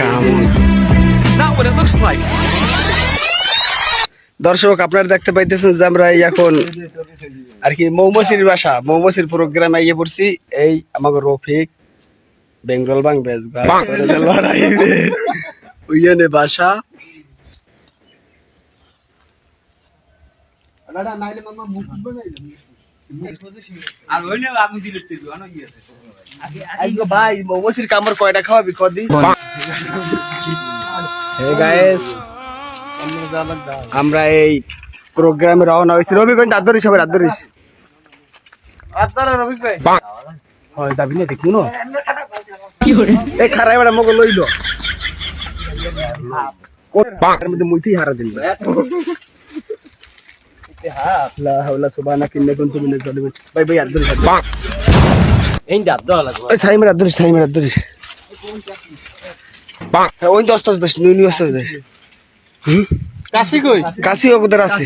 Not what it looks like. দর্শক আপনারা দেখতে পাইতেছেন যে আমরা এই এখন আর কি মৌমাছির বাসা মৌমাছির প্রোগ্রামে ইয়ে পড়ছি। এই আমাকে রফিক বেঙ্গল বাং বেজ ওইখানে বাসা। আজকে ভাই মৌমাছির কামড় কয়টা খাওয়াবি? কদি হে গাইস আমরা এই প্রোগ্রামে রওনা হয়েছি। রবিগঞ্জ আদরিস হবে আদরিস হয় যাবি না দেখুন এই খারাই বেড়া মগো লইল। মধ্যে মুইতেই হারা দিন লা হাওলা সুবহানাকা ইন্নী কুনতু মিনাজ জালিমিন ভাই ভাই আদরিস এই হুম কাশি কাশি ওদের আছে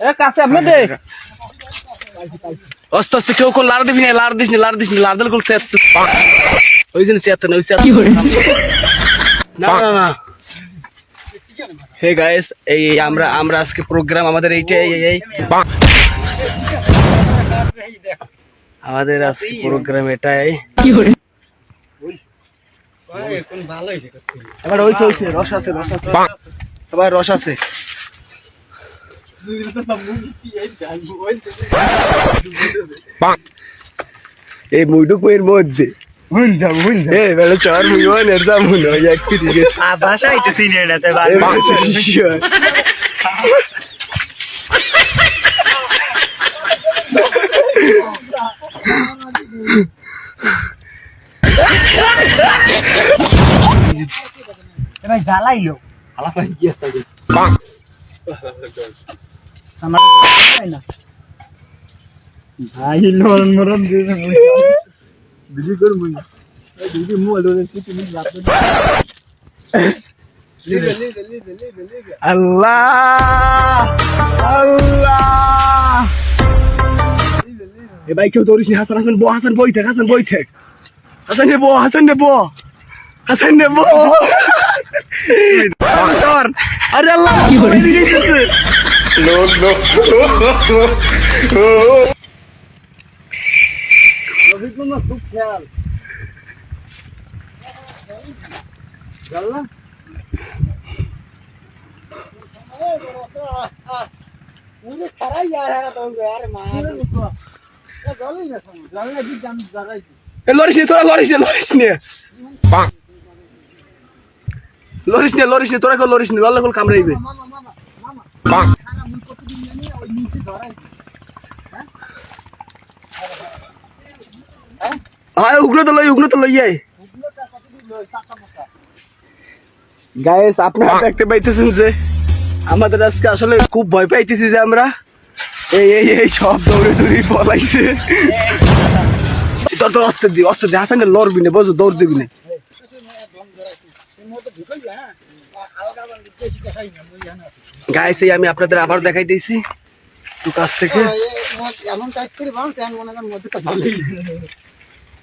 এ কাশি আপনি দে আস্তে আস্তে কেউ কোন লার দিবি না লার দিস না লার দিস না লার দিল সেত ওই জন্য না না না। হে গাইস এই আমরা আমরা আজকে প্রোগ্রাম আমাদের এইটা এই এই আমাদের আজকে প্রোগ্রাম এটাই। এবার ওই চলছে রস আছে রস আছে। এবার রস আছে। এই মুইটুকুয়ের মধ্যে। এই বেলা চার মুইওয়ান এর দাম মনে হয় এক ঠিক আছে ভাষা আইতেছি না এটাতে ভাই জ্বালাইলো ভাই লরন মরন দিয়েছে বিলি কর মুই দিদি মু আলো রে তুমি লাভ আল্লাহ। আল্লাহ এ ভাই কেউ দৌড়িস হাসান হাসান বো হাসান বই থাক হাসান বই থাক হাসান নে বো হাসান নে বো হাসান নে বো সর আরে আল্লাহ কি লরিস নে তোরা লরিস নে লরিস নে। লরিস নে লরিস নে তোরা কেউ লরিস নে লল্লা কল কামড়াইবে। হ্যাঁ উগলো তো লই উগলো তো লই আয়। গাইস আপনারা দেখতে পাইতেছেন যে আমাদের আজকে আসলে খুব ভয় পাইতেছি যে আমরা এই এই এই সব দৌড়ে দৌড়ে পলাইছে। তোর তোর অস্ত্র দি অস্ত্র দি হাসানে লড়বি না বুঝো দৌড় দিবি না। গাইস এই আমি আপনাদের আবার দেখাই দিয়েছি একটু কাছ থেকে। এমন টাইট করে তেমন মনে করেন মধ্যে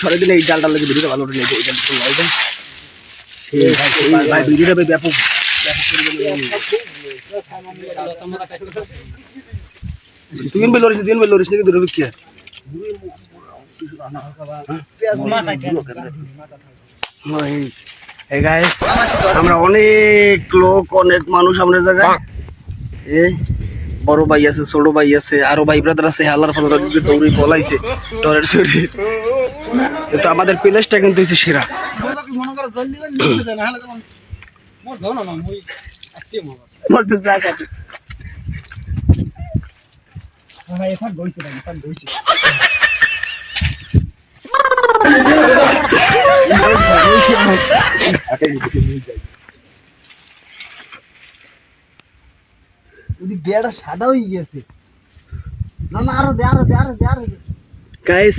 সরে দিলে এই ডালটা লাগে ভিডিওটা ভালো নেই এই দেন ভাই ভিডিওটা ব্যাপক তুই বেল লরিস তুই বেল লরিস নাকি দূরে কি? আমরা অনেক লোক অনেক মানুষ আমরা জায়গায়। এই বড় ভাই আছে ছোট ভাই আছে আরও ভাই ব্রাদার আছে হালার ফালার দৌড়ে পলাইছে। কিন্তু আমাদের প্লেসটা কিন্তু হচ্ছে সেরা। সাদা হয়ে গেছে। না না আরও দে আরও দে আরও দে আরও গাইস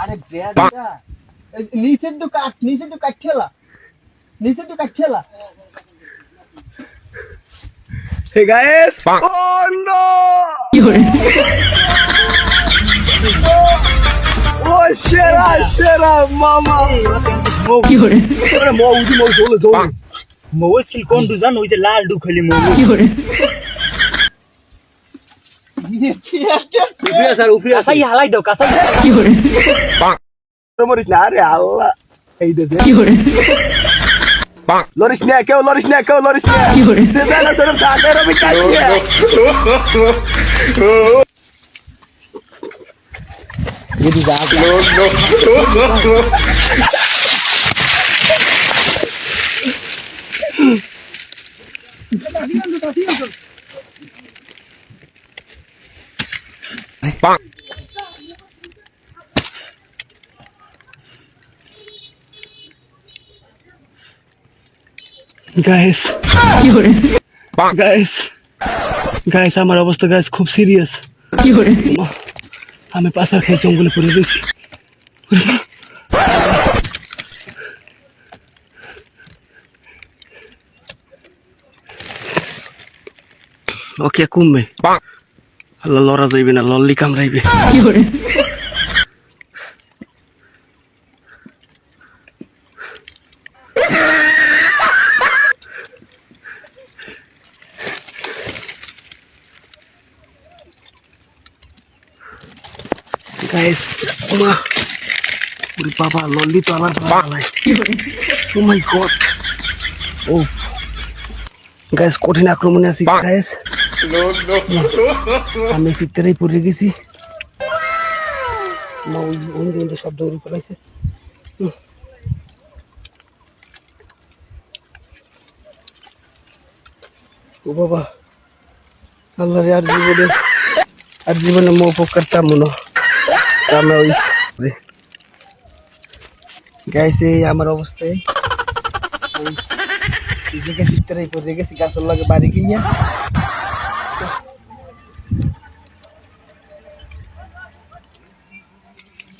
আরে এই নিচের তো কাট নিচের তো কাট খেলা। নিচের তো কাট খেলা। হে গাইস ও নো ও সেরা সেরা মামা কি করে আরে মো উঠি মো চলে চলে মৌসিল কোন দু জান? ওই যে লাল ডু খালি মৌ কি করে স্যার উপরে কাসাই হালাই দাও মরিস না আরে আল্লাহ এই দে কি করে লরিস না কেউ লরিস না কেউ লরিস না কি করে দে দে না তোর কাকে রবি কাকে যদি যা গাইস গাইস গাইস আমার অবস্থা গাইস খুব সিরিয়াস আমি পাশার খেয়ে জঙ্গলে পড়ে রয়েছি ওকে কমবে আল্লাহ লড়া যাইবে না লল্লি কামড়াইবে। গাইস মা ওরে বাবা লল্লি তো আমার পালাই ও মাই গড ও গাইস কঠিন আক্রমণে আছি গাইস আমি চিত্তেরাই পড়ে গেছি? না ওই যে শব্দ করে ফেলাইছে। ও বাবা আল্লাহ আর জীবনে আর জীবনে মো উপকারটা মনে গাইছে আমার অবস্থায় ওই গেছি, গাছের লগে বাড়ি গিয়া।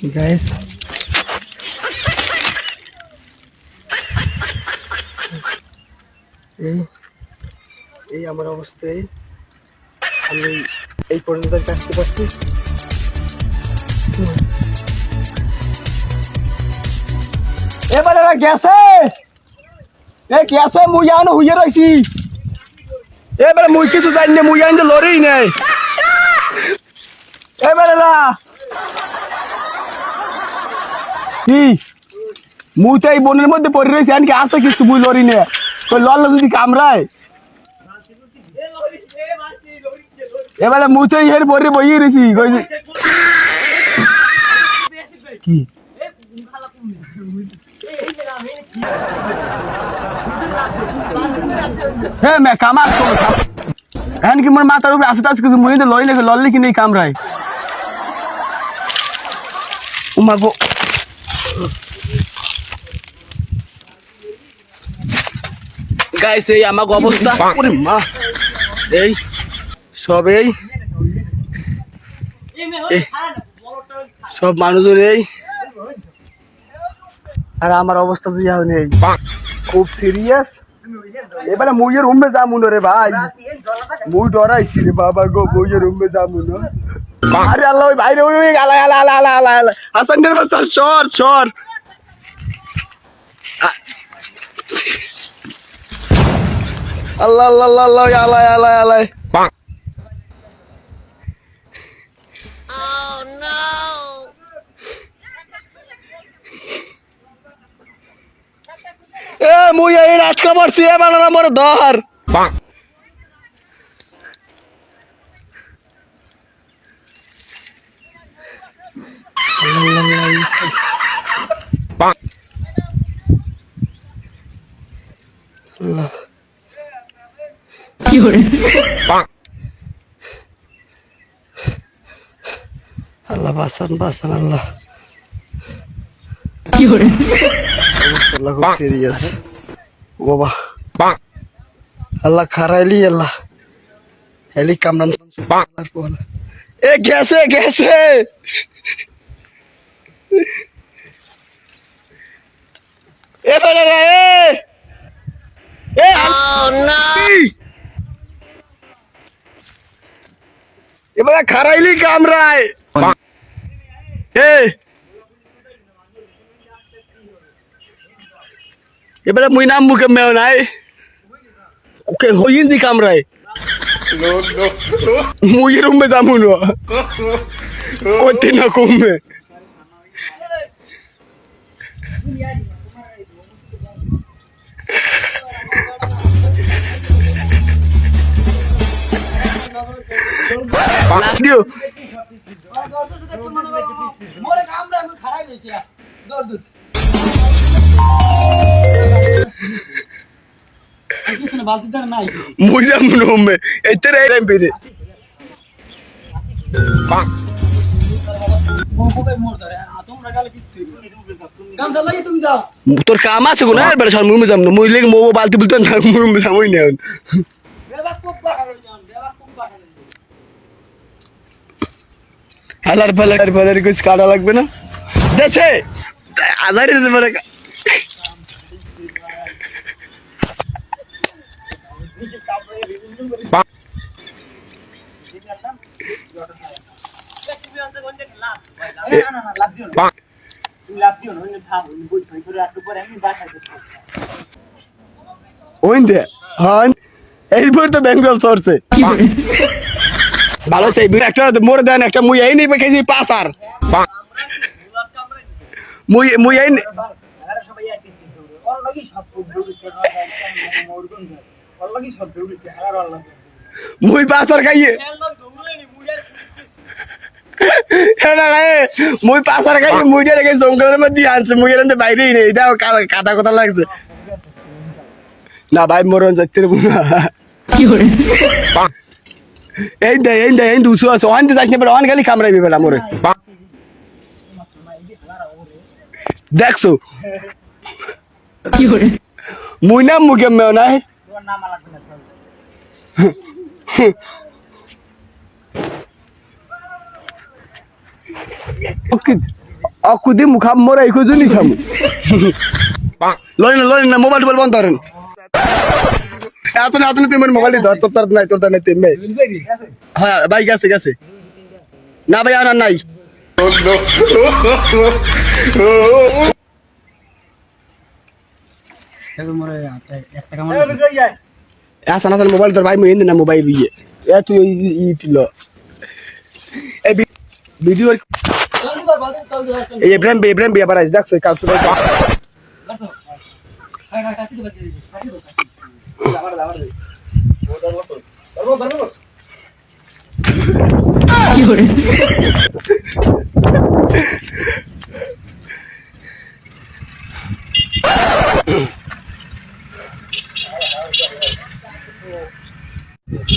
গাইস এই এই আমার অবস্থায় আমি এই পর্যন্ত কাটতে পারছি এবারে গেছে! এ গেছে মুই আনো হুইয়ে রইছি। এবারে মুই কিছু জানি না মুই আনতে লড়েই নাই। এবারে কি মুই তো এই বনের মধ্যে পড়ে রয়েছি, আনকি আছে কিছু মুই লড়ি না। ওই লড়লে যদি কামড়ায়। এবারে মুই তো ইহের পরে বইয়ে রয়েছি, কই কি? হ্যাঁ মে, কামার তো এখন কি মোর মাথার উপরে আসে টাস কিছু মুই তো লড়ি লাগে লড়লে কি নেই কামড়ায়। উমা গো গাইস এই আমাকে অবস্থা। মা। এই সব এই। এই, সব মানুষজন এই। আর আমার অবস্থা তো যাও নেই। খুব সিরিয়াস এবারে মুইয়ের রুমে যাব না রে ভাই। মুই ডরাইছি রে বাবা গো মুইয়ের রুমে যাব না। আরে আল্লাহ ওই বাইরে ওই ওই আলা আলা আলা আলা আলা আলা হাসানের বাচ্চা সর সর। আল্লাহ আল্লাহ আল্লাহ আল্লাহ আলাই আলাই আলাই এ মুই এই আটকা পড়ছি এ বানানা মোর ধর আল্লাহ। আল্লাহ বাসান বাসান আল্লাহ। আল্লাহ খুব সিরিয়াস বাবা। আল্লাহ খারাইলি আল্লাহ। হেলি কামরান। এ গেছে গেছে। বেড়ে রে এ এ এবারে খারাইলি কামরায় এ এবারে মুই নাম মুখে মেও নাই ওকে হইন দি কামরায় মুই রুমে যামু না করতে না কমবে রে টাইম পেরে গামছা লাগিয়ে তুমি যাও তোর কাম আছে গো না? এবারে সর মুই যাম না, মুই লেগে মো বালতি বলতে না, মুই যামই না বেবা খুব বাহারে যান বেবা খুব বাহারে হালার ফালার ফালার কিছু কাটা লাগবে না দেখছে আজারি দিতে পারে ওইন্দে হন এইবার তো বেঙ্গল সরছে ভালো সেই একটা মোরে দেন, একটা মুই এই নিবে কেজি পাঁচ আর। মুই মুই এই মুই পাঁচ আর খাইয়ে। হ্যাঁ মুই পাঁচ আর খাইয়ে মুইটা রেখে জঙ্গলের মধ্যে আনছে, মুই এর বাইরেই নেই লাগছে। না ভাই, মরণ যাচ্ছে বুনা এই দে এই দে, এই দুশো আছে। থেকে যাস না বেটা, ওখান খালি কামড়াইবি বেটা মোরে। দেখছ? মুই না মুখে মেও নাই অকুদি মুখাম মোরা এই খুঁজুনি খামু। লড়ি না লড়ি না, মোবাইল টোবাইল বন্ধ করেন। এত না এত না তুমি মোবাইল ধর তোর তার নাই তোর তার নাই তুমি হ্যাঁ ভাই গেছে গেছে। না ভাই আনার নাই। আসান আসান মোবাইল তোর ভাই মুই না মোবাইল বিয়ে এ তুই এই এই বিয়ে বাড়াইছে দেখছ কাল হ্যাঁ হ্যাঁ কাটি দে বালতি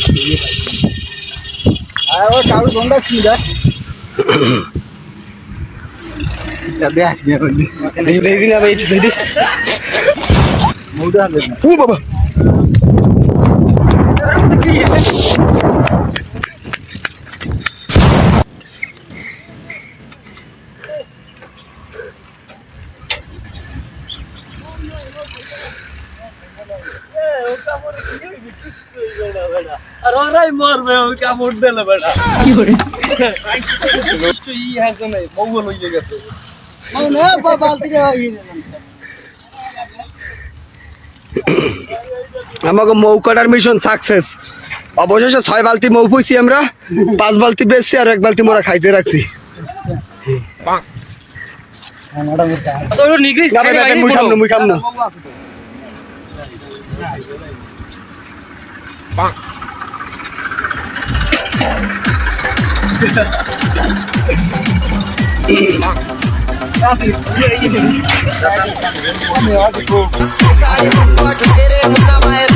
কাটি দে কারও গন্ডা কি দেখ। এই এই দিন আবার এই দিন। মৌদা ও বাবা। আর ওরাই মরবে ওই কাপড় দিলে বেটা। ই হাসে মৌল হয়ে গেছে। না বালতি আমাকে মৌকাটার মিশন সাকসেস অবশেষে ছয় বালতি মৌ পুইছি আমরা পাঁচ বালতি বেচছি আর এক বালতি মোরা খাইতে রাখছি। ভাই ভাই মুই খাম না মুই খাম না। Sabe, mundo vai querer, mundo vai